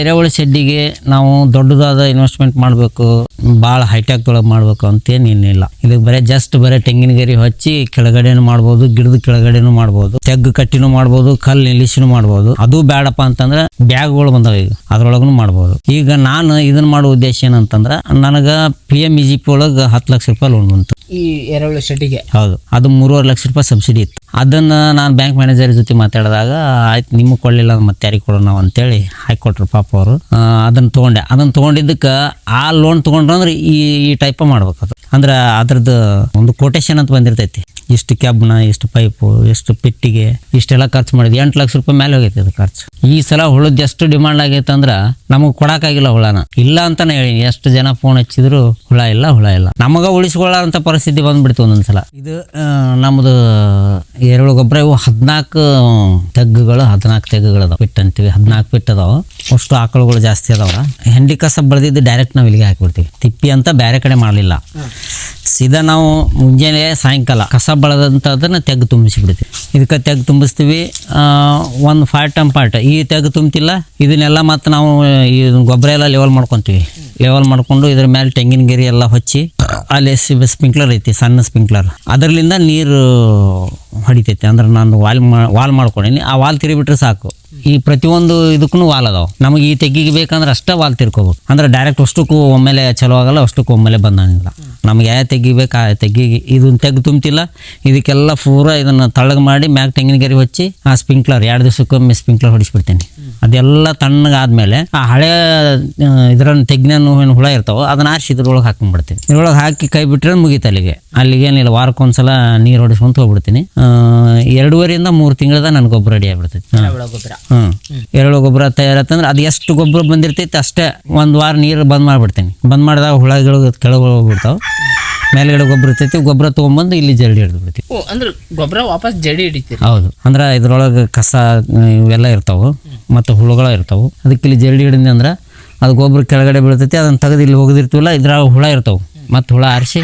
ಎರೆಹುಳು ಶೆಡ್ಡಿಗೆ ನಾವು ದೊಡ್ಡದಾದ ಇನ್ವೆಸ್ಟ್ಮೆಂಟ್ ಮಾಡಬೇಕು ಭಾಳ ಹೈಟೆಕ್ ಒಳಗೆ ಮಾಡಬೇಕು ಅಂತೇನಿಲ್ಲ ಇದಕ್ಕೆ ಬರೀ ಜಸ್ಟ್ ಬರೀ ತೆಂಗಿನ ಗರಿ ಹಚ್ಚಿ ಕೆಳಗಡೆನೂ ಮಾಡ್ಬೋದು, ಗಿಡದ ಕೆಳಗಡೆನೂ ಮಾಡ್ಬೋದು, ತೆಗ್ಗು ಕಟ್ಟಿನೂ ಮಾಡ್ಬೋದು, ಕಲ್ಲು ನಿಲ್ಲಿಸಿನೂ ಮಾಡ್ಬೋದು. ಅದು ಬೇಡಪ್ಪ ಅಂತಂದ್ರೆ ಬ್ಯಾಗ್ಗಳು ಬಂದಾವ ಈಗ ಅದ್ರೊಳಗೂ ಮಾಡ್ಬೋದು. ಈಗ ನಾನು ಇದನ್ನ ಮಾಡೋ ಉದ್ದೇಶ ಏನಂತಂದ್ರೆ, ನನಗೆ P M E G P ಒಳಗೆ ಹತ್ತು ಲಕ್ಷ ರೂಪಾಯಿ ಲೋನ್ ಬಂತು. ಈ ಎರೆಹುಳು ಶೆಡ್ಡಿಗೆ. ಹೌದು. ಅದು ಮೂರುವರೆ ಲಕ್ಷ ರೂಪಾಯಿ ಸಬ್ಸಿಡಿ ಇತ್ತು. ಅದನ್ನ ನಾನು ಬ್ಯಾಂಕ್ ಮ್ಯಾನೇಜರ್ ಜೊತೆ ಮಾತಾಡಿದಾಗ, ಆಯ್ತು, ನಿಮಗೆ ಕೊಡಲಿಲ್ಲ, ಮತ್ತೆ ಯಾರಿಗೆ ಕೊಡೋಣ? ಅಂತೇಳಿ ಹಾಕೊಟ್ರು ಪಾಪ ಅವರು ಅದನ್ನು ತೊಗೊಂಡೆ. ಅದನ್ನು ತೊಗೊಂಡಿದ್ದಕ್ಕೆ ಆ ಲೋನ್ ತೊಗೊಂಡ್ರು ಅಂದ್ರೆ ಈ ಈ ಟೈಪ ಮಾಡ್ಬೇಕು ಅದು ಅಂದ್ರೆ ಅದ್ರದ್ದು ಒಂದು ಕೊಟೇಶನ್ ಅಂತ ಬಂದಿರ್ತೈತಿ. ಇಷ್ಟು ಕ್ಯಾಬ್ನ ಎಷ್ಟು ಪೈಪು, ಎಷ್ಟು ಪೆಟ್ಟಿಗೆ, ಇಷ್ಟೆಲ್ಲ ಖರ್ಚು ಮಾಡಿದ್ವಿ. ಎಂಟು ಲಕ್ಷ ರೂಪಾಯಿ ಮೇಲೆ ಹೋಗೈತೆ ಅದು ಖರ್ಚು. ಈ ಸಲ ಹುಳದ ಎಷ್ಟು ಡಿಮಾಂಡ್ ಆಗೈತೆ ಅಂದ್ರೆ ನಮಗೆ ಕೊಡೋಕ್ಕಾಗಿಲ್ಲ ಹುಳನ. ಇಲ್ಲ ಅಂತಾನೆ ಹೇಳಿ ಎಷ್ಟು ಜನ ಫೋನ್ ಹಚ್ಚಿದ್ರು ಹುಳ ಇಲ್ಲ ಹುಳ ಇಲ್ಲ. ನಮಗ ಉಳಿಸ್ಕೊಳ್ಳೋ ಪರಿಸ್ಥಿತಿ ಬಂದ್ಬಿಡ್ತು ಒಂದೊಂದ್ಸಲ ಇದು ನಮ್ಮದು ಎರೆಹುಳು ಗೊಬ್ಬರ, ಇವು ಹದಿನಾಲ್ಕು ತೆಗ್ಗುಗಳು ಹದಿನಾಲ್ಕು ತೆಗ್ಗುಗಳು ಅದಾವ. ಪಿಟ್ ಅಂತೀವಿ. ಹದಿನಾಲ್ಕು ಪಿಟ್ ಅದಾವ. ಅಷ್ಟು ಆಕಳುಗಳು ಜಾಸ್ತಿ ಅದಾವ. ಹೆಂಡಿ ಕಸ ಬೆಳೆದಿದ್ದು ಡೈರೆಕ್ಟ್ ನಾವು ಇಲ್ಲಿಗೆ ಹಾಕಿಬಿಡ್ತೀವಿ. ತಿಪ್ಪಿ ಅಂತ ಬೇರೆ ಕಡೆ ಮಾಡಲಿಲ್ಲ. ಸೀದಾ ನಾವು ಮುಂಜಾನೆ ಸಾಯಂಕಾಲ ಕಸ ಬೆಳೆದಂಥದ್ದನ್ನು ತೆಗ್ ತುಂಬಿಸಿಬಿಡ್ತೀವಿ. ಇದಕ್ಕೆ ತೆಗ್ ತುಂಬಿಸ್ತೀವಿ ಒಂದು ಫಾರ್ಟ್ ಟಮ್ ಪಾರ್ಟ್ ಈ ತೆಗ್ ತುಂಬ್ತಿಲ್ಲ, ಇದನ್ನೆಲ್ಲ ಮತ್ತು ನಾವು ಈ ಗೊಬ್ಬರ ಎಲ್ಲ ಲೆವೆಲ್ ಮಾಡ್ಕೊತೀವಿ. ಲೆವೆಲ್ ಮಾಡ್ಕೊಂಡು ಇದ್ರ ಮೇಲೆ ತೆಂಗಿನ ಗಿರಿ ಎಲ್ಲ ಹಚ್ಚಿ, ಅಲ್ಲಿ ಸ್ಪ್ರಿಂಕ್ಲರ್ ಐತಿ, ಸಣ್ಣ ಸ್ಪ್ರಿಂಕ್ಲರ್ ಅದರಲ್ಲಿಂದ ನೀರು ಹೊಡಿತೈತಿ. ಅಂದ್ರೆ ನಾನು ವಾಲ್ ಮಾ, ವಾಲ್ ಮಾಡ್ಕೊಂಡೀನಿ. ಆ ವಾಲ್ ತಿರುಗಿಬಿಟ್ರೆ ಸಾಕು. ಈ ಪ್ರತಿಯೊಂದು ಇದಕ್ಕೂ ವಾಲ್ ಅದಾವ. ನಮಗೆ ಈ ತೆಗ್ಗಿಗೆ ಬೇಕಂದ್ರೆ ಅಷ್ಟೇ ವಾಲ್ ತಿರ್ಕೋಬೇಕು ಅಂದ್ರೆ ಡೈರೆಕ್ಟ್ ಅಷ್ಟಕ್ಕೂ ಒಮ್ಮೆಲೆ ಚಲೋ ಆಗಲ್ಲ, ಅಷ್ಟಕ್ಕೂ ಒಮ್ಮೆಲೆ ಬಂದಾನಿಲ್ಲ ನಮ್ಗೆ ಯಾವ ತೆಗಿಬೇಕು ಆ ತೆಗಿ ಇದನ್ನ ತೆಗ್ದು ತುಂಬ್ತಿಲ್ಲ. ಇದಕ್ಕೆಲ್ಲ ಪೂರ ಇದನ್ನು ತಳ್ಳಗೆ ಮಾಡಿ ಮ್ಯಾಗ ತೆಂಗಿನ ಗರಿ ಹಚ್ಚಿ ಆ ಸ್ಪ್ರಿಂಕ್ಲರ್ ಎರಡು ದಿವಸಕ್ಕೊಮ್ಮೆ ಸ್ಪ್ರಿಂಕ್ಲರ್ ಹೊಡಿಸ್ಬಿಡ್ತೀನಿ. ಅದೆಲ್ಲ ತಣ್ಣಗಾದ್ಮೇಲೆ ಆ ಹಳೆ ಇದ್ರನ್ನ ತೆಗ್ನ ಹೂವಿನ ಹುಳ ಇರ್ತಾವೆ ಅದನ್ನ ಆರಿಸಿ ಇದ್ರೊಳಗೆ ಹಾಕೊಂಡ್ಬಿಡ್ತೀನಿ ಇದ್ರೊಳಗೆ ಹಾಕಿ ಕೈ ಬಿಟ್ಟರೆ ಮುಗೀತು ಅಲ್ಲಿಗೆ. ಅಲ್ಲಿಗೇನಿಲ್ಲ ವಾರಕ್ಕೊಂದ್ಸಲ ನೀರು ಹೊಡಿಸ್ಕೊಂತ ಹೋಗ್ಬಿಡ್ತೀನಿ. ಎರಡೂವರೆಯಿಂದ ಮೂರು ತಿಂಗಳದ ನನ್ನ ಗೊಬ್ಬರ ರೆಡಿ ಆಗ್ಬಿಡ್ತೈತಿ. ಹ್ಞೂ ಎರೆಹುಳು ಗೊಬ್ಬರ. ತಯಾರತ್ತಂದ್ರೆ ಅದು ಎಷ್ಟು ಗೊಬ್ಬರ ಬಂದಿರ್ತೈತೆ ಅಷ್ಟೇ ಒಂದು ವಾರ ನೀರು ಬಂದ್ ಮಾಡಿಬಿಡ್ತೀನಿ. ಬಂದ್ ಮಾಡಿದಾಗ ಹುಳಗಳು ಕೆಳಗೆ ಹೋಗ್ಬಿಡ್ತಾವ. ಮೇಲ್ಗಡೆ ಗೊಬ್ಬರ ಇರ್ತೈತಿ ಗೊಬ್ಬರ ತೊಗೊಂಬಂದು ಇಲ್ಲಿ ಜಡಿ ಹಿಡಿದು ಬಿಡ್ತೀವಿ. ಓ ಅಂದ್ರೆ ಗೊಬ್ಬರ ವಾಪಸ್ ಜಡಿ ಹಿಡಿತೀರಿ. ಹೌದು. ಅಂದ್ರೆ ಇದ್ರೊಳಗೆ ಕಸ ಇವೆಲ್ಲ ಇರ್ತಾವೆ ಮತ್ತು ಹುಳುಗಳು ಇರ್ತಾವೆ. ಅದಕ್ಕೆ ಇಲ್ಲಿ ಜಡಿ ಹಿಡಿದ್ನಿ ಅಂದ್ರೆ ಅದು ಗೊಬ್ಬರ ಕೆಳಗಡೆ ಬೀಳ್ತೈತಿ ಅದನ್ನು ತೆಗೆದು ಇಲ್ಲಿ ಹೋಗದಿರ್ತೀವಲ್ಲ ಇದ್ರಾಗ ಹುಳ ಇರ್ತಾವೆ. ಮತ್ತು ಹುಳ ಆರಿಸಿ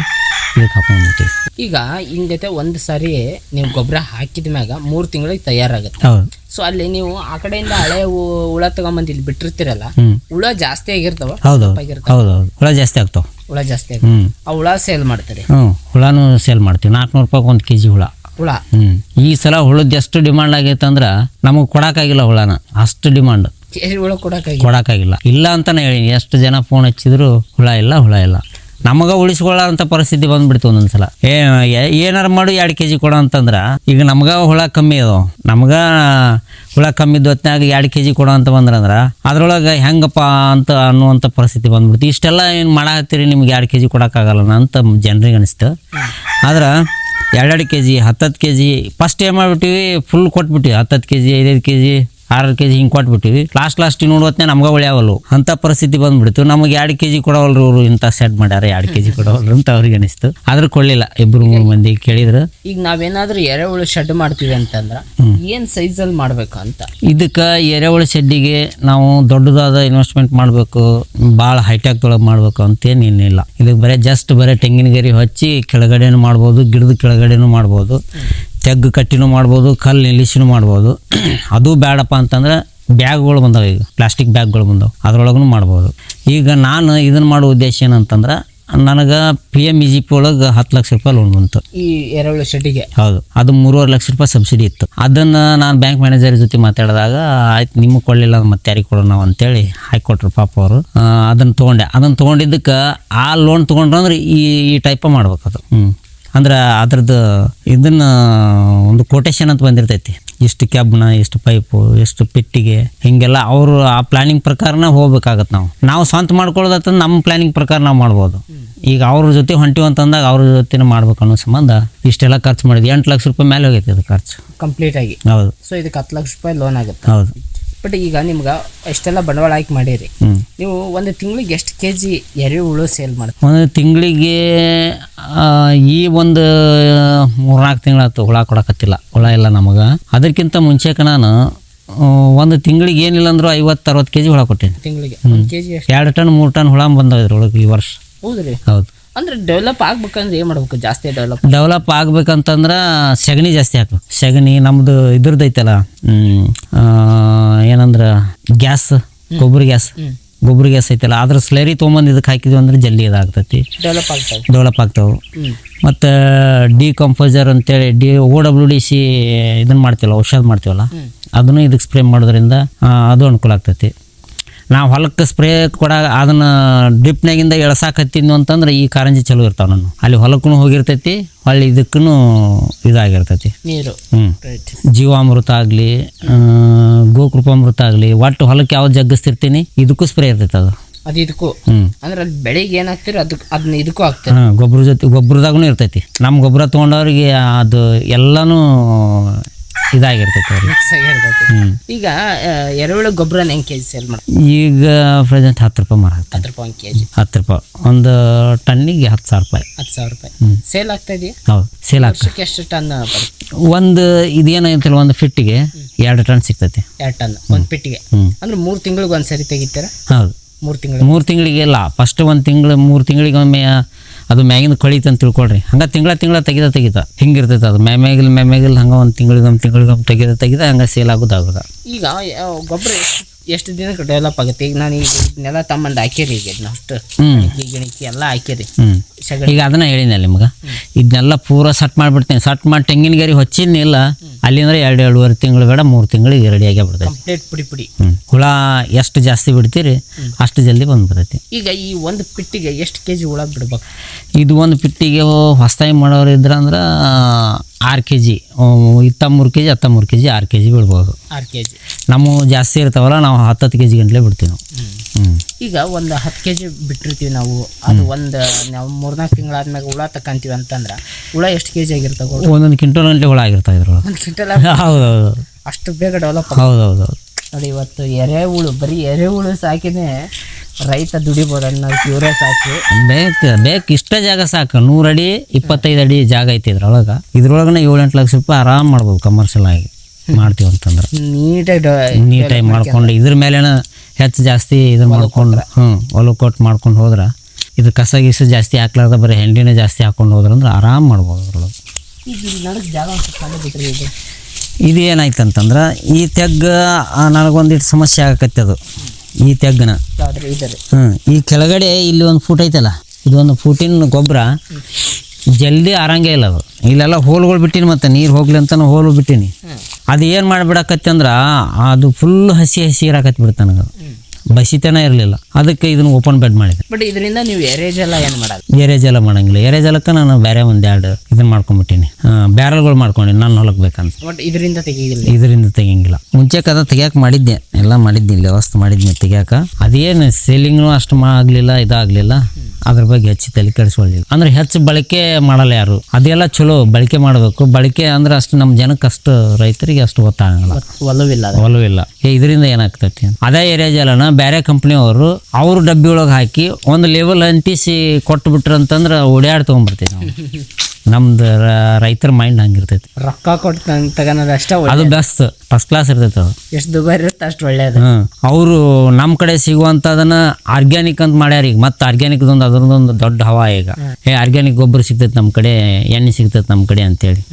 ಇದಕ್ಕೆ ಹಾಕೊಂಡ್ಬಿಡ್ತೀವಿ ಈಗ ಹಿಂಗೈತೆ ಒಂದು ಸಾರಿ ನೀವು ಗೊಬ್ಬರ ಹಾಕಿದ ಮ್ಯಾಗ ಮೂರು ತಿಂಗಳಿಗೆ ತಯಾರಾಗುತ್ತೆ. ಹೌದು. ಸೊ ಅಲ್ಲಿ ನೀವು ಆ ಕಡೆಯಿಂದ ಹಳೆ ಹು- ಹುಳ ತಗೊಂಬಂದು ಇಲ್ಲಿ ಬಿಟ್ಟಿರ್ತೀರಲ್ಲ ಹುಳ ಜಾಸ್ತಿ ಆಗಿರ್ತಾವ ಹೌದು ಆಗಿರ್ತಾವ ಹೌದು ಹೌದು. ಹುಳ ಜಾಸ್ತಿ ಆಗ್ತಾವೆ. ಹುಳ ಜಾಸ್ತಿ ಆಗಿ ಹ್ಞೂ ಆ ಹುಳ ಸೇಲ್ ಮಾಡ್ತಾರೆ? ಹ್ಞೂ ಹುಳನೂ ಸೇಲ್ ಮಾಡ್ತೀವಿ. ನಾಲ್ಕುನೂರು ರೂಪಾಯಿ ಒಂದು ಕೆಜಿ ಹುಳ. ಹುಳ? ಹ್ಞೂ. ಈ ಸಲ ಹುಳದ ಎಷ್ಟು ಡಿಮಾಂಡ್ ಆಗೈತೆ ಅಂದ್ರೆ ನಮಗೆ ಕೊಡೋಕ್ಕಾಗಿಲ್ಲ ಹುಳನ. ಅಷ್ಟು ಡಿಮಾಂಡ್ ಕೊಡಕಾಗಿಲ್ಲ ಹುಳ ಕೊಡಕ್ಕಾಗಿ ಕೊಡೋಕ್ಕಾಗಿಲ್ಲ. ಇಲ್ಲ ಅಂತಾನೆ ಹೇಳಿ ಎಷ್ಟು ಜನ ಫೋನ್ ಹಚ್ಚಿದ್ರು ಹುಳ ಇಲ್ಲ ಹುಳ ಇಲ್ಲ. ನಮಗ ಉಳಿಸ್ಕೊಳ್ಳೋ ಪರಿಸ್ಥಿತಿ ಬಂದ್ಬಿಡ್ತು ಒಂದೊಂದ್ಸಲ. ಏ ಏನಾರು ಮಾಡು ಎರಡು ಕೆ ಜಿ ಕೊಡೋ ಅಂತಂದ್ರೆ, ಈಗ ನಮ್ಗೆ ಹುಳ ಕಮ್ಮಿ ಅದಾವ. ನಮ್ಗೆ ಹುಳ ಕಮ್ಮಿ ಇದ್ದ ಹೊತ್ನ್ಯಾಗ ಎರಡು ಕೆ ಜಿ ಕೊಡೋ ಅಂತ ಬಂದ್ರಂದ್ರೆ, ಅದ್ರೊಳಗೆ ಹೆಂಗಪ್ಪ ಅಂತ ಅನ್ನುವಂಥ ಪರಿಸ್ಥಿತಿ ಬಂದ್ಬಿಡ್ತು. ಇಷ್ಟೆಲ್ಲ ಏನು ಮಾಡತ್ತೀರಿ ನಿಮ್ಗೆ ಎರಡು ಕೆ ಜಿ ಕೊಡೋಕ್ಕಾಗಲ್ಲ ಅಂತ ಜನರಿಗೆ ಅನಿಸ್ತು. ಆದ್ರೆ ಎರಡೆರಡು ಕೆ ಜಿ ಹತ್ತತ್ತು ಕೆ ಜಿ ಫಸ್ಟ್ ಏನು ಮಾಡಿಬಿಟ್ಟಿವಿ ಫುಲ್ ಕೊಟ್ಬಿಟ್ಟಿವಿ. ಹತ್ತತ್ತು ಕೆ ಜಿ ಐದೈದು ಕೆ ಜಿ ಆರು ಕೆ ಜಿ ಹಿಂಗೆ ಕೊಟ್ಬಿಟ್ಟಿವಿ. ಲಾಸ್ಟ್ ಲಾಸ್ಟ್ ನೋಡುವತ್ತೆ ನಮ್ಗೆ ಉಳಿಯಾವಲ್ಲು ಅಂಥ ಪರಿಸ್ಥಿತಿ ಬಂದ್ಬಿಡ್ತು. ನಮಗೆ ಎರಡು ಕೆ ಜಿ ಕೊಡವಲ್ರು ಅವರು ಇಂಥ ಸೆಟ್ ಮಾಡ್ಯಾರ ಎರಡು ಕೆ ಜಿ ಕೊಡವಲ್ರು ಅಂತ ಅವ್ರಿಗೆ ಅನಿಸ್ತು. ಆದ್ರೆ ಕೊಡಲಿಲ್ಲ. ಇಬ್ಬರು ಮೂರು ಮಂದಿ ಕೇಳಿದ್ರು. ಈಗ ನಾವೇನಾದ್ರೂ ಎರೆಹುಳು ಶೆಡ್ ಮಾಡ್ತೀವಿ ಅಂತಂದ್ರೆ ಏನು ಸೈಜ್ ಅಲ್ಲಿ ಮಾಡ್ಬೇಕು ಅಂತ? ಇದಕ್ಕೆ ಎರೆಹುಳು ಶೆಡ್ಡಿಗೆ ನಾವು ದೊಡ್ಡದಾದ ಇನ್ವೆಸ್ಟ್ಮೆಂಟ್ ಮಾಡಬೇಕು ಭಾಳ ಹೈಟೆಕ್ ಒಳಗೆ ಮಾಡಬೇಕು ಅಂತೇನಿಲ್ಲ ಇದಕ್ಕೆ ಬರೀ ಜಸ್ಟ್ ಬರೀ ತೆಂಗಿನ ಗರಿ ಹಚ್ಚಿ ಕೆಳಗಡೆನೂ ಮಾಡ್ಬೋದು ಗಿಡದ ಕೆಳಗಡೆನೂ ಮಾಡ್ಬೋದು. ತೆಗ್ಗು ಕಟ್ಟಿನೂ ಮಾಡ್ಬೋದು ಕಲ್ಲು ನಿಲ್ಲಿಸಿನೂ ಮಾಡ್ಬೋದು. ಅದು ಬೇಡಪ್ಪ ಅಂತಂದ್ರೆ ಬ್ಯಾಗ್ಗಳು ಬಂದಾವೆ ಈಗ ಪ್ಲಾಸ್ಟಿಕ್ ಬ್ಯಾಗ್ಗಳು ಬಂದಾವೆ. ಅದರೊಳಗೂ ಮಾಡ್ಬೋದು. ಈಗ ನಾನು ಇದನ್ನು ಮಾಡೋ ಉದ್ದೇಶ ಏನಂತಂದ್ರೆ ನನಗೆ P M E G P ಒಳಗೆ ಹತ್ತು ಲಕ್ಷ ರೂಪಾಯಿ ಲೋನ್ ಬಂತು. ಈ ಎರಡು ಹೌದು. ಅದು ಮೂರುವರೆ ಲಕ್ಷ ರೂಪಾಯಿ ಸಬ್ಸಿಡಿ ಇತ್ತು. ಅದನ್ನು ನಾನು ಬ್ಯಾಂಕ್ ಮ್ಯಾನೇಜರ್ ಜೊತೆ ಮಾತಾಡಿದಾಗ ಆಯ್ತು ನಿಮಗೆ ಕೊಡಲಿಲ್ಲ ಮತ್ತೆ ಯಾರಿಗೆ ಕೊಡೋಣ ನಾವು ಅಂತೇಳಿ ಹಾಕಿಕೊಟ್ರು ಪಾಪ ಅವರು. ಅದನ್ನು ತೊಗೊಂಡೆ. ಅದನ್ನು ತೊಗೊಂಡಿದ್ದಕ್ಕೆ ಆ ಲೋನ್ ತೊಗೊಂಡ್ರು ಅಂದ್ರೆ ಈ ಈ ಟೈಪ ಮಾಡ್ಬೇಕು ಅದು. ಹ್ಞೂ ಅಂದ್ರೆ ಅದ್ರದ್ದು ಇದನ್ನು ಒಂದು ಕೊಟೇಶನ್ ಅಂತ ಬಂದಿರ್ತೈತಿ. ಇಷ್ಟು ಕ್ಯಾಬ್ನ ಎಷ್ಟು ಪೈಪು ಎಷ್ಟು ಪೆಟ್ಟಿಗೆ ಹಿಂಗೆಲ್ಲ ಅವರು ಆ ಪ್ಲಾನಿಂಗ್ ಪ್ರಕಾರನ ಹೋಗ್ಬೇಕಾಗತ್ತೆ ನಾವು. ನಾವು ಸ್ವಂತ ಮಾಡ್ಕೊಳ್ಳೋದತ್ತಂದ್ರೆ ನಮ್ಮ ಪ್ಲಾನಿಂಗ್ ಪ್ರಕಾರ ನಾವು ಮಾಡ್ಬೋದು. ಈಗ ಅವ್ರ ಜೊತೆ ಹೊಂಟಿವಿ ಅಂತಂದಾಗ ಅವ್ರ ಜೊತೆನೇ ಮಾಡ್ಬೇಕು ಅನ್ನೋ ಸಂಬಂಧ ಇಷ್ಟೆಲ್ಲ ಖರ್ಚು ಮಾಡಿದ್ವಿ. ಎಂಟು ಲಕ್ಷ ರೂಪಾಯಿ ಮೇಲೆ ಹೋಗೈತೆ ಅದು ಖರ್ಚು. ಕಂಪ್ಲೀಟ್ ಆಗಿ. ಹೌದು. ಸೊ ಇದಕ್ಕೆ ಹತ್ತು ಲಕ್ಷ ರೂಪಾಯಿ ಲೋನ್ ಆಗುತ್ತೆ. ಹೌದು. ಬಟ್ ಈಗ ನಿಮ್ಗೆ ಎಷ್ಟೆಲ್ಲ ಬಂಡವಾಳ ಹಾಕಿ ಮಾಡಿರಿ? ನೀವು ಒಂದು ತಿಂಗಳಿಗೆ ಎಷ್ಟು ಕೆ ಜಿ ಎರೆಹುಳು ಸೇಲ್ ಮಾಡ್ತೀವಿ ಒಂದು ತಿಂಗಳಿಗೆ ಈ ಒಂದು ಮೂರ್ನಾಲ್ಕು ತಿಂಗಳಾಯ್ತು ಹುಳ ಕೊಡಕತ್ತಿಲ್ಲ. ಹುಳ ಇಲ್ಲ ನಮಗೆ. ಅದಕ್ಕಿಂತ ಮುಂಚೆಕ ನಾನು ಒಂದು ತಿಂಗಳಿಗೆ ಏನಿಲ್ಲ ಅಂದ್ರೂ ಐವತ್ತು ಅರವತ್ತು ಕೆ ಜಿ ಹುಳ ಕೊಟ್ಟೆ ತಿಂಗಳಿಗೆ ಎರಡು ಟನ್ ಮೂರು ಟನ್ ಹುಳ ಬಂದವ ಇದ್ರೊಳಗೆ ಈ ವರ್ಷ. ಹೌದ್ರಿ? ಹೌದು. ಅಂದ್ರೆ ಡೆವಲಪ್ ಆಗ್ಬೇಕಂದ್ರೆ ಏನು ಮಾಡ್ಬೇಕು? ಜಾಸ್ತಿ ಡೆವಲಪ್ ಡೆವಲಪ್ ಆಗ್ಬೇಕಂತಂದ್ರೆ ಸಗಣಿ ಜಾಸ್ತಿ ಹಾಕ್ಬೇಕು. ಸಗಣಿ ನಮ್ಮದು ಇದ್ರದ್ದು ಐತಲ್ಲ ಏನಂದ್ರೆ ಗ್ಯಾಸ್ ಗೊಬ್ಬರ ಗ್ಯಾಸ್. ಗೊಬ್ಬರ ಗ್ಯಾಸ್ ಐತಲ್ಲ ಅದ್ರ ಸ್ಲರಿ ತೊಗೊಂಬಂದು ಇದಕ್ಕೆ ಹಾಕಿದ್ವಿ ಅಂದ್ರೆ ಜಲ್ದಿ ಇದಾಗ್ತೈತಿ. ಡೆವಲಪ್ ಆಗ್ತಾವೆ ಡೆವಲಪ್ ಆಗ್ತಾವೆ. ಕಂಪೋಸರ್ ಮತ್ತು ಡಿಕಂಪೋಸರ್ ಅಂತೇಳಿ D O W D C ಇದನ್ನು ಮಾಡ್ತೀವಲ್ಲ ಔಷಧ ಮಾಡ್ತೀವಲ್ಲ ಅದನ್ನು ಇದಕ್ಕೆ ಸ್ಪ್ರೇ ಮಾಡೋದ್ರಿಂದ ಅದು ಅನುಕೂಲ ಆಗ್ತೈತಿ. ನಾವು ಹೊಲಕ್ಕೆ ಸ್ಪ್ರೇ ಕೊಡ ಅದನ್ನು ಡಿಪ್ನಾಗಿಂದ ಎಳ್ಸಾಕತ್ತಿದ್ನು ಅಂತಂದ್ರೆ ಈ ಕಾರಂಜಿ ಚಲೋ ಇರ್ತಾವೆ ನಾನು ಅಲ್ಲಿ ಹೊಲಕ್ಕೂ ಹೋಗಿರ್ತೈತಿ ಹೊಳ್ಳಿ ಇದಕ್ಕೂ ಇದಾಗಿರ್ತೈತಿ. ನೀರು. ಹ್ಞೂ ಜೀವಾಮೃತ ಆಗಲಿ ಗೋಕೃಪಾಮೃತ ಆಗಲಿ ಒಟ್ಟು ಹೊಲಕ್ಕೆ ಯಾವ್ದು ಜಗ್ಗಿಸ್ತಿರ್ತೀನಿ ಇದಕ್ಕೂ ಸ್ಪ್ರೇ ಇರ್ತೈತೆ ಅದು. ಅದು ಇದಕ್ಕೂ. ಅಂದ್ರೆ ಅಲ್ಲಿ ಬೆಳಿಗ್ಗೆ ಏನಾಗ್ತಿರೋ ಅದಕ್ಕೆ ಅದನ್ನ ಇದಕ್ಕೂ ಗೊಬ್ಬರ ಜೊತೆ ಗೊಬ್ಬರದಾಗೂ ಇರ್ತೈತಿ. ನಮ್ಮ ಗೊಬ್ಬರ ತೊಗೊಂಡವ್ರಿಗೆ ಅದು ಎಲ್ಲನೂ ಇದಾಗಿರ್ತೈತೆ ಅವ್ರಿಗೆ. ಮಿಕ್ಸ್ ಆಗಿರ್ತೈತಿ ಹ್ಞೂ ಈಗ ಎರೆಹುಳು ಗೊಬ್ಬರನ ಹೆಂಗೆ ಕೆ ಜಿ ಸೇಲ್ ಮಾಡ್ತೀವಿ ಈಗ ಪ್ರೆಸೆಂಟ್ ಹತ್ತು ರೂಪಾಯಿ ಮಾರ ಹತ್ತು ರೂಪಾಯಿ ಒಂದು ಕೆಜಿ. ಹತ್ತು ರೂಪಾಯಿ. ಒಂದು ಟನ್ನಿಗೆ ಹತ್ತು ಸಾವಿರ ರೂಪಾಯಿ. ಹತ್ತು ಸಾವಿರ ರೂಪಾಯಿ. ಸೇಲ್ ಆಗ್ತಾ ಇದೆಯಾ? ಹೌದು ಸೇಲ್ ಆಗ್ತದೆ ವರ್ಷಕ್ಕೆ ಎಷ್ಟು ಟನ್ ಬರುತ್ತೆ? ಒಂದು ಇದೇನೈತಿಲ್ಲ ಒಂದು ಫಿಟ್ಟಿಗೆ ಎರಡು ಟನ್ ಸಿಗ್ತೈತಿ. ಎರಡು ಟನ್ ಒಂದು ಫಿಟ್ಟಿಗೆ. ಅಂದ್ರೆ ಮೂರು ತಿಂಗಳಿಗೆ ಒಂದು ಸರಿ ತೆಗಿತೀರಾ? ಹೌದು. ಮೂರು ತಿಂಗಳು ಮೂರು ತಿಂಗಳಿಗೆ ಇಲ್ಲ ಫಸ್ಟ್ ಒಂದು ತಿಂಗಳು ಮೂರು ತಿಂಗಳಿಗೆ ಒಮ್ಮೆ ಅದು ಮ್ಯಾಗಿನ ಕಳೀತು ಅಂತ ತಿಳ್ಕೊಳ್ರಿ. ಹಂಗೆ ತಿಂಗಳ ತಿಂಗಳ ತೆಗಿದ ತೆಗಿತ. ಹಿಂಗೆ ಇರ್ತೈತೆ ಅದು ಮ್ಯಾಮ್ಯಾಗಿಲ್ ಮ್ಯಾಮ್ಯಾಗಿಲ್ ಹಂಗೆ ಒಂದು ತಿಂಗಳಿಗೊಮ್ಮೆ ತಿಂಗಳಿಗೊಮ್ಮೆ ತೆಗಿದ ತೆಗಿದ ಹಂಗೆ ಸೇಲ್ ಆಗೋದಾಗೋದ ಈಗ ಗೊಬ್ಬರ ಎಷ್ಟು ದಿನಕ್ಕೆ ಡೆವಲಪ್ ಆಗುತ್ತೆ? ಈಗ ನಾನು ಈಗ ಇದನ್ನೆಲ್ಲ ತಮ್ಮಂದು ಹಾಕಿರಿ ಈಗ ಇದನ್ನ ಅಷ್ಟು. ಗಿಣಿಕಿ ಎಲ್ಲ ಹಾಕಿರಿ. ಈಗ ಅದನ್ನ ಹೇಳಿನ ನಿಮ್ಗೆ? ಇದನ್ನೆಲ್ಲ ಪೂರ ಸಟ್ ಮಾಡಿಬಿಡ್ತೀನಿ. ಸಟ್ ಮಾಡಿ ತೆಂಗಿನ ಗರಿ ಹೊಚ್ಚಿನಿಲ್ಲ ಅಲ್ಲಿಂದ್ರೆ ಎರಡು ಎರಡೂವರೆ ತಿಂಗಳು ಬೇಡ ಮೂರು ತಿಂಗಳಿಗೆ ರೆಡಿ ಆಗೇ ಬಿಡ್ತೈತಿ ಕಂಪ್ಲೀಟ್ ಪುಡಿ ಪುಡಿ. ಹುಳ ಎಷ್ಟು ಜಾಸ್ತಿ ಬಿಡ್ತೀರಿ ಅಷ್ಟು ಜಲ್ದಿ ಬಂದ್ಬಿಡ್ತೈತಿ. ಈಗ ಈ ಒಂದು ಪಿಟ್ಟಿಗೆ ಎಷ್ಟು ಕೆ ಜಿ ಹುಳ ಬಿಡ್ಬೇಕು? ಇದು ಒಂದು ಪಿಟ್ಟಿಗೆ ಹೊಸ್ತಾಯಿ ಮಾಡೋರು ಇದ್ರಂದ್ರೆ ಆರು ಕೆ ಜಿ ಇತ್ತ ಮೂರು ಕೆ ಜಿ ಹತ್ತ ಮೂರು ಕೆ ಜಿ ಆರು ಕೆ ಜಿ ಬಿಡ್ಬೋದು. ಆರು ಕೆ ಜಿ ನಮ್ಮ ಜಾಸ್ತಿ ಇರ್ತಾವಲ್ಲ ನಾವು ಹತ್ತತ್ತು ಕೆ ಜಿ ಗಂಟಲೆ ಬಿಡ್ತೀವಿ ನಾವು. ಹ್ಞೂ ಈಗ ಒಂದು ಹತ್ತು ಕೆ ಜಿ ಬಿಟ್ಟಿರ್ತೀವಿ ನಾವು. ಅದು ಒಂದು ನಾವು ಮೂರ್ನಾಲ್ಕು ತಿಂಗಳಾದ್ಮೇಲೆ ಹುಳ ತಕ್ಕಂತೀವಿ ಅಂತಂದ್ರೆ ಹುಳ ಎಷ್ಟು ಕೆ ಜಿ ಆಗಿರ್ತಾವೆ ಒಂದೊಂದು ಕ್ವಿಂಟಲ್ ಗಂಟೆ ಹುಳ ಆಗಿರ್ತಾವೆ ಇದ್ರೊಳಗೆ. ಒಂದು ಕ್ವಿಂಟಲ್ ಹೌದೌದು. ಅಷ್ಟು ಬೇಗ ಡೆವಲಪ್ ಹೌದೌದು. ನೋಡಿ ಇವತ್ತು ಎರೆಹುಳು ಬರೀ ಎರೆಹುಳು ಸಾಕಿನೇ ರೈತ ದುಡಿಬೋದು ಅನ್ನೋದು ಇವರೇ ಸಾಕಿ. ಬೇಕು ಬೇಕು ಇಷ್ಟ ಜಾಗ ಸಾಕು. ನೂರು ಅಡಿ ಇಪ್ಪತ್ತೈದು ಅಡಿ ಜಾಗ ಐತಿ ಇದ್ರೊಳಗೆ. ಇದ್ರೊಳಗನೆ ಏಳೆಂಟು ಲಕ್ಷ ರೂಪಾಯಿ ಆರಾಮ್ ಮಾಡ್ಬೋದು ಕಮರ್ಷಿಯಲ್ ಆಗಿ. ಮಾಡ್ತೀವಿ ಅಂತಂದ್ರೆ ನೀಟಾಗಿ ನೀಟಾಗಿ ಮಾಡ್ಕೊಂಡು ಇದ್ರ ಮೇಲೇನ ಹೆಚ್ಚು ಜಾಸ್ತಿ ಇದನ್ನ ಮಾಡ್ಕೊಂಡು ಹ್ಞೂ ಹೊಲ ಕೊಟ್ಟು ಮಾಡ್ಕೊಂಡು ಹೋದ್ರೆ ಇದು ಕಸ ಗಿಸ ಜಾಸ್ತಿ ಹಾಕ್ಲಾರ್ದ ಬರೀ ಹೆಂಡಿನೇ ಜಾಸ್ತಿ ಹಾಕೊಂಡು ಹೋದ್ರಂದ್ರೆ ಆರಾಮ್ ಮಾಡ್ಬೋದು ಅದ್ರೊಳಗೆ. ಇದು ಏನಾಯ್ತಂತಂದ್ರೆ ಏನಾಯ್ತು ಅಂತಂದ್ರೆ ಈ ತೆಗ್ಗ ನನಗೊಂದಿಟ್ಟು ಸಮಸ್ಯೆ ಆಗಕತ್ತೆ ಅದು. ಈ ತೆಗ್ಗನ. ಹ್ಞೂ ಈ ಕೆಳಗಡೆ ಇಲ್ಲಿ ಒಂದು ಫೂಟ್ ಐತಲ್ಲ ಇದೊಂದು ಫೂಟಿನ ಗೊಬ್ಬರ ಜಲ್ದಿ ಆರಂಗೇ ಇಲ್ಲ ಅದು. ಇಲ್ಲೆಲ್ಲ ಹೋಲ್ಗಳು ಬಿಟ್ಟಿನಿ ಮತ್ತೆ ನೀರು ಹೋಗ್ಲಿ ಅಂತ ಹೋಲು ಬಿಟ್ಟಿನಿ. ಅದು ಏನು ಮಾಡಿಬಿಡಕತ್ತೆ ಅಂದ್ರೆ ಅದು ಫುಲ್ ಹಸಿ ಹಸಿ ಇರಾಕತ್ ಬಿಡುತ್ತೆ ನನಗೆ. ಬಸಿತನ ಇರಲಿಲ್ಲ. ಅದಕ್ಕೆ ಇದನ್ನು ಓಪನ್ ಬೆಡ್ ಮಾಡಿದೆ. ಬಟ್ ಇದರಿಂದ ನೀವು ಎರೇಜ್ ಎಲ್ಲ ಏನು ಮಾಡಲ್ಲ? ಮಾಡೋಂಗಿಲ್ಲ. ಮಾಡಂಗಿಲ್ಲ ಎಲ್ಲಕ್ಕೆ ನಾನು ಬೇರೆ ಒಂದೆರಡು ಇದನ್ನ ಮಾಡ್ಕೊಂಡ್ಬಿಟ್ಟಿನಿ ಬ್ಯಾರಲ್ಗಳು ಮಾಡ್ಕೊಂಡಿನಿ ನಾನು ಹೊಲಕ್ಕೆ ಬೇಕಂತ ಬಟ್ ಇದರಿಂದ ತೆಗಿಯಿಲ್ಲ ಇದರಿಂದ ತೆಗಿಯಂಗಿಲ್ಲ ಮುಂಚೆ ಕದ ತೆಗಿಯಕ್ಕೆ ಮಾಡಿದ್ದೆ. ಎಲ್ಲ ಮಾಡಿದ್ದೆ ಇಲ್ಲಿ ವ್ಯವಸ್ಥೆ ಮಾಡಿದ್ನಿ ತೆಗಿಯಕ್ಕೆ ಅದೇನು ಸೇಲಿಂಗ್ನು ಅಷ್ಟು ಆಗಲಿಲ್ಲ ಇದಾಗಲಿಲ್ಲ. ಅದ್ರ ಬಗ್ಗೆ ಹೆಚ್ಚು ತಲೆ ಕೆಡಿಸ್ಕೊಳ್ಳಿಲ್ಲ. ಅಂದ್ರೆ ಹೆಚ್ಚು ಬಳಕೆ ಮಾಡಲ್ಲ ಯಾರು. ಅದೆಲ್ಲ ಚಲೋ ಬಳಕೆ ಮಾಡಬೇಕು. ಬಳಕೆ ಅಂದ್ರೆ ಅಷ್ಟು ನಮ್ಮ ಜನಕ್ಕೆ ಅಷ್ಟು ರೈತರಿಗೆ ಅಷ್ಟು ಗೊತ್ತಾಗಲ್ಲ ಒಲವಿಲ್ಲ ಒಲವಿಲ್ಲ. ಏ ಇದರಿಂದ ಏನಾಗ್ತೈತಿ? ಅದೇ ಏರಿಯಾ ಜಲನ ಬೇರೆ ಕಂಪ್ನಿಯವರು ಅವ್ರ ಡಬ್ಬಿ ಒಳಗೆ ಹಾಕಿ ಒಂದು ಲೇಬಲ್ ಅಂಟಿಸಿ ಕೊಟ್ಟು ಬಿಟ್ರಂತಂದ್ರೆ ಓಡಾಡ್ ಓಡಾಡಿ ತೊಗೊಂಡ್ಬರ್ತೀವಿ ನಾವು. ನಮ್ದು ರೈತರ ಮೈಂಡ್ ಹಂಗಿರ್ತೈತಿ ರೊಕ್ಕ ಕೊಟ್ಟು ಅಷ್ಟೇ ಅದು ಬೆಸ್ಟ್ ಫಸ್ಟ್ ಕ್ಲಾಸ್ ಇರ್ತೈತೆ ಅದು. ಎಷ್ಟು ದುಬಾರಿ ಇರುತ್ತೆ ಅಷ್ಟು ಒಳ್ಳೇದು. ಹ್ಮ್. ಅವರು ನಮ್ಮ ಕಡೆ ಸಿಗುವಂಥದನ್ನ ಆರ್ಗ್ಯಾನಿಕ್ ಅಂತ ಮಾಡ್ಯಾರ ಈಗ. ಮತ್ತೆ ಆರ್ಗ್ಯಾನಿಕ್ದೊಂದು ಅದರದೊಂದು ದೊಡ್ಡ ಹವಾ ಈಗ. ಏ ಆರ್ಗ್ಯಾನಿಕ್ ಗೊಬ್ಬರ ಸಿಗ್ತೈತೆ ನಮ್ಮ ಕಡೆ ಎಣ್ಣೆ ಸಿಗ್ತೈತೆ ನಮ್ಮ ಕಡೆ ಅಂತೇಳಿ.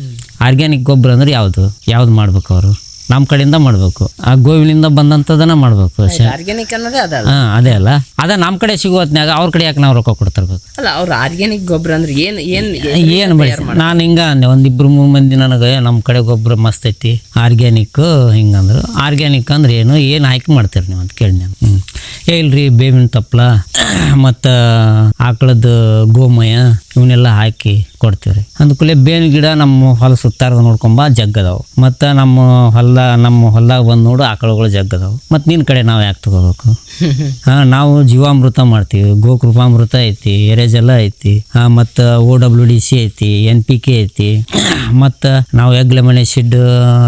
ಆರ್ಗ್ಯಾನಿಕ್ ಗೊಬ್ಬರ ಅಂದ್ರೆ ಯಾವುದು? ಯಾವ್ದು ಮಾಡ್ಬೇಕು ಅವರು? ನಮ್ಮ ಕಡೆಯಿಂದ ಮಾಡಬೇಕು. ಆ ಗೋವಿನಿಂದ ಬಂದಂಥದನ್ನ ಮಾಡಬೇಕು ಆರ್ಗ್ಯಾನಿಕ್ ಅನ್ನೋದೇ ಅದ ಹಾಂ ಅದೇ ಅಲ್ಲ. ಅದ ನಮ್ಮ ಕಡೆ ಸಿಗೋ ಹೊತ್ನ್ಯಾಗ ಅವ್ರ ಕಡೆ ಯಾಕೆ ನಾವು ರೊಕ್ಕ ಕೊಡ್ತಿರ್ಬೇಕು? ಅಲ್ಲ ಅವ್ರು ಆರ್ಗ್ಯಾನಿಕ್ ಗೊಬ್ಬರ ಅಂದ್ರೆ ಏನು ಏನು ಏನು ಬೆಳೆಸಿ ನಾನು ಹಿಂಗ ಅಂದೆ ಒಂದಿಬ್ರು ಮೂರು ಮಂದಿ ನನಗೆ ನಮ್ಮ ಕಡೆ ಗೊಬ್ಬರ ಮಸ್ತ್ ಐತಿ ಆರ್ಗ್ಯಾನಿಕ್ ಹಿಂಗಂದ್ರು. ಆರ್ಗ್ಯಾನಿಕ್ ಅಂದ್ರೆ ಏನು ಏನು ಆಯ್ಕೆ ಮಾಡ್ತೀರಿ ನೀವು ಅಂತ ಕೇಳಿ ನಾನು. ಹ್ಞೂ ಏ ಇಲ್ರಿ ಬೇವಿನ ತಪ್ಪಲ ಮತ್ತು ಆಕಳದ ಗೋಮಯ ಇವನ್ನೆಲ್ಲ ಹಾಕಿ ಕೊಡ್ತೀವಿ ರೀ ಅಂದ್ಕೂಲೆ ಬೇವಿನ ಗಿಡ ನಮ್ಮ ಹೊಲ ಸುತ್ತಾರದ ನೋಡ್ಕೊಂಬ ಜಗ್ಗದವು. ಮತ್ತು ನಮ್ಮ ಹೊಲ ನಮ್ಮ ಹೊಲ್ದಾಗ ಬಂದು ನೋಡು ಆಕಳುಗಳು ಜಗ್ಗದವು. ಮತ್ತು ನಿನ್ನ ಕಡೆ ನಾವು ಯಾಕೆ ತಗೋಬೇಕು? ಹಾಂ ನಾವು ಜೀವಾಮೃತ ಮಾಡ್ತೀವಿ. ಗೋಕೃಪಾಮೃತ ಐತಿ ಎರೆಜಲ ಐತಿ ಹಾಂ ಮತ್ತು ಓ ಡಬ್ಲ್ಯೂ ಡಿ ಸಿ ಐತಿ ಎನ್ ಪಿ ಕೆ ಐತಿ. ಮತ್ತು ನಾವು ಎಗ್ಲೆಮನೆ ಶೆಡ್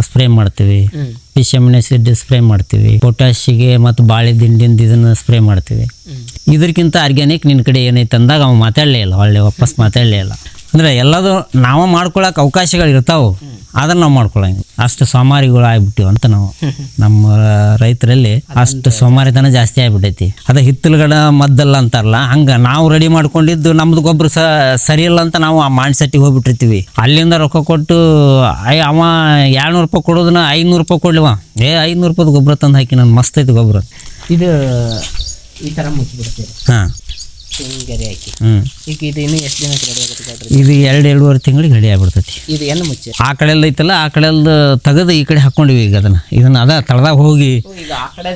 ಸ್ಪ್ರೇ ಮಾಡ್ತೀವಿ. ಸಿಡ್ ಸ್ಪ್ರೇ ಮಾಡ್ತೀವಿ. ಪೊಟ್ಯಾಶಿಗೆ ಮತ್ತು ಬಾಳೆ ದಿಂಡಿಂದ ಇದನ್ನು ಸ್ಪ್ರೇ ಮಾಡ್ತೀವಿ. ಇದಕ್ಕಿಂತ ಆರ್ಗ್ಯಾನಿಕ್ ನಿನ್ನ ಕಡೆ ಏನೈತೆ ಅಂದಾಗ ಅವ ಮಾತಾಡಲೇ ಇಲ್ಲ ಒಳ್ಳೆ ವಾಪಸ್ ಮಾತಾಡಲೇ ಇಲ್ಲ. ಅಂದರೆ ಎಲ್ಲದು ನಾವು ಮಾಡ್ಕೊಳಕ್ಕೆ ಅವಕಾಶಗಳು ಇರ್ತಾವೆ ಅದನ್ನು ನಾವು ಮಾಡ್ಕೊಳಂಗಿಲ್ಲ. ಅಷ್ಟು ಸೋಮಾರಿಗಳು ಆಗ್ಬಿಟ್ಟಿವಿ ಅಂತ ನಾವು. ನಮ್ಮ ರೈತರಲ್ಲಿ ಅಷ್ಟು ಸೋಮಾರಿತನ ಜಾಸ್ತಿ ಆಗ್ಬಿಟ್ಟೈತಿ. ಅದ ಹಿತ್ತಲಗಡ ಮದ್ದಲ್ಲ ಅಂತಾರಲ್ಲ ಹಂಗೆ ನಾವು ರೆಡಿ ಮಾಡ್ಕೊಂಡಿದ್ದು ನಮ್ದು ಗೊಬ್ಬರ ಸ ಸರಿ ಇಲ್ಲ ಅಂತ ನಾವು ಆ ಮೈಂಡ್ ಸೆಟ್ಟಿಗೆ ಹೋಗ್ಬಿಟ್ಟಿರ್ತೀವಿ. ಅಲ್ಲಿಂದ ರೊಕ್ಕ ಕೊಟ್ಟು ಐ ಅವ ಎರಡ್ನೂರು ರೂಪಾಯಿ ಕೊಡೋದನ್ನ ಐನೂರು ರೂಪಾಯಿ ಕೊಡ್ಲಿವ. ಏ ಐನೂರು ರೂಪಾಯಿ ಗೊಬ್ಬರ ತಂದು ಹಾಕಿ ನಾನು ಮಸ್ತ್ ಐತಿ ಗೊಬ್ಬರ ಇದು ಈ ಥರ ಮುಚ್ಚಿಬಿಡ್ತೀವಿ ಹಾಂ. ಹಿಂಗರಿ ಹಾಕಿ. ಹ್ಞೂ ಈಗ ಇದು ಇನ್ನೂ ಎಷ್ಟು ದಿನಕ್ಕೆ ರೆಡಿ ಆಗುತ್ತೆ ನೋಡ್ರಿ ಇದು ಎರಡು ಎರಡೂವರೆ ತಿಂಗಳಿಗೆ ರೆಡಿ ಆಗ್ಬಿಡ್ತೈತಿ. ಇದು ಏನು ಮುಚ್ಚಿ. ಆ ಕಡೆ ಐತಲ್ಲ ಆ ಕಡೆ ತೆಗೆದು ಈ ಕಡೆ ಹಾಕೊಂಡಿವಿ ಈಗ ಅದನ್ನ. ಇದನ್ನ ಅದ ತಳದಾಗ ಹೋಗಿ. ಈಗ ಆ ಕಡೆ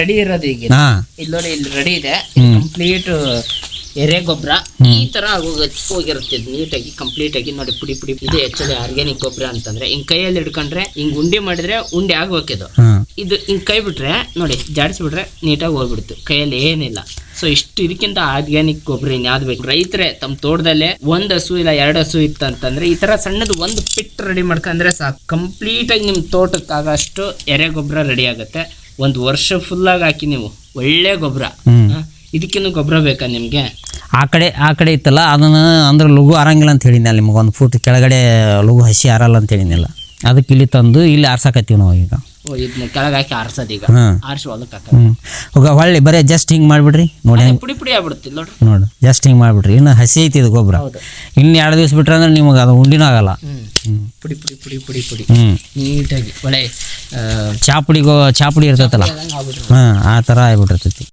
ರೆಡಿ ಇರೋದು ಈಗ ಹಾಂ. ಇಲ್ಲಿ ನೋಡಿ ಇಲ್ಲಿ ರೆಡಿ ಇದೆ. ಕಂಪ್ಲೀಟ್ ಎರೆ ಗೊಬ್ಬರ ಈ ತರ ಹೋಗಿರುತ್ತೆ ನೀಟಾಗಿ ಕಂಪ್ಲೀಟ್ ಆಗಿ ನೋಡಿ ಪುಡಿ ಪುಡಿ ಇದು ಆಕ್ಚುಲಿ ಆರ್ಗ್ಯಾನಿಕ್ ಗೊಬ್ಬರ ಅಂತಂದ್ರೆ. ಹಿಂಗ್ ಕೈಯಲ್ಲಿ ಹಿಡ್ಕೊಂಡ್ರೆ ಹಿಂಗ್ ಉಂಡೆ ಮಾಡಿದ್ರೆ ಉಂಡೆ ಆಗ್ಬೇಕಿದು ಇದು ಹಿಂಗ್ ಕೈ ಬಿಟ್ರೆ ನೋಡಿ ಜಾಡಿಸ್ಬಿಟ್ರೆ ನೀಟಾಗಿ ಹೋಗ್ಬಿಡ್ತು ಕೈಯಲ್ಲಿ ಏನಿಲ್ಲ. ಸೊ ಇಷ್ಟು ಇದಕ್ಕಿಂತ ಆರ್ಗ್ಯಾನಿಕ್ ಗೊಬ್ಬರ ಇನ್ಯಾವ್ದು ಬೇಕು? ರೈತರೇ ತಮ್ಮ ತೋಟದಲ್ಲೇ ಒಂದ್ ಹಸು ಇಲ್ಲ ಎರಡು ಹಸು ಇತ್ತು ಅಂತಂದ್ರೆ ಈ ತರ ಸಣ್ಣದು ಒಂದು ಪಿಟ್ ರೆಡಿ ಮಾಡ್ಕೊಂಡ್ರೆ ಸಾಕು. ಕಂಪ್ಲೀಟ್ ಆಗಿ ನಿಮ್ ತೋಟಕ್ಕೆ ಆಗಷ್ಟು ಎರೆ ಗೊಬ್ಬರ ರೆಡಿ ಆಗುತ್ತೆ. ಒಂದು ವರ್ಷ ಫುಲ್ ಆಗಿ ಹಾಕಿ ನೀವು. ಒಳ್ಳೆ ಗೊಬ್ಬರ. ಇದಕ್ಕಿನ್ನೂ ಗೊಬ್ಬರ ಬೇಕಾ ನಿಮಗೆ? ಆ ಕಡೆ ಆ ಕಡೆ ಇತ್ತಲ್ಲ ಅದನ್ನು ಅಂದ್ರೆ ಲಘು ಆರಂಗಿಲ್ಲ ಅಂತ ಹೇಳಿದ್ನಲ್ಲ ನಿಮಗೆ ಒಂದು ಫುಟ್ ಕೆಳಗಡೆ ಲಘು ಹಸಿ ಆರಲ್ಲ ಅಂತ ಹೇಳಿದ್ನಲ್ಲ ಅದಕ್ಕೆ ಇಲ್ಲಿ ತಂದು ಇಲ್ಲಿ ಆರ್ಸಕತ್ತೀವಿ ನಾವು ಈಗ. ಓ ಇದನ್ನ ಕೆಳಗೆ ಹಾಕಿ ಆರ್ಸೋದು ಈಗ? ಹಾಂ ಆರಿಸಿ ಹೊಲಕ್ಕೆ ಹಾಕ ಹ್ಞೂ ಈಗ ಹೊಳ್ಳಿ ಬರೀ ಜಸ್ಟ್ ಹಿಂಗೆ ಮಾಡಿಬಿಡ್ರಿ. ನೋಡಿ ಹೆಂಗೆ ಪುಡಿ ಪುಡಿ ಆಗ್ಬಿಡುತ್ತೆ ನೋಡ್ರಿ. ನೋಡಿ ಜಸ್ಟ್ ಹಿಂಗೆ ಮಾಡಿಬಿಡ್ರಿ. ಇನ್ನು ಹಸಿ ಐತಿ ಇದು ಗೊಬ್ಬರ. ಹೌದು. ಇನ್ನು ಎರಡು ದಿವಸ ಬಿಟ್ರೆ ಅಂದ್ರೆ ನಿಮಗೆ ಅದು ಉಂಡಿನೂ ಆಗಲ್ಲ. ಹ್ಮ್. ಪುಡಿ ಪುಡಿ ಪುಡಿ ಪುಡಿ ಪುಡಿ. ಹ್ಞೂ ನೀಟಾಗಿ ಒಳ್ಳೆ ಚಾಪುಡಿಗೋ ಚಾಪುಡಿ ಇರ್ತೈತಲ್ಲ. ಆಗ್ಬಿಟ್ರಿ. ಹಾಂ ಆ ಥರ ಆಗ್ಬಿಟ್ಟಿರ್ತೈತಿ.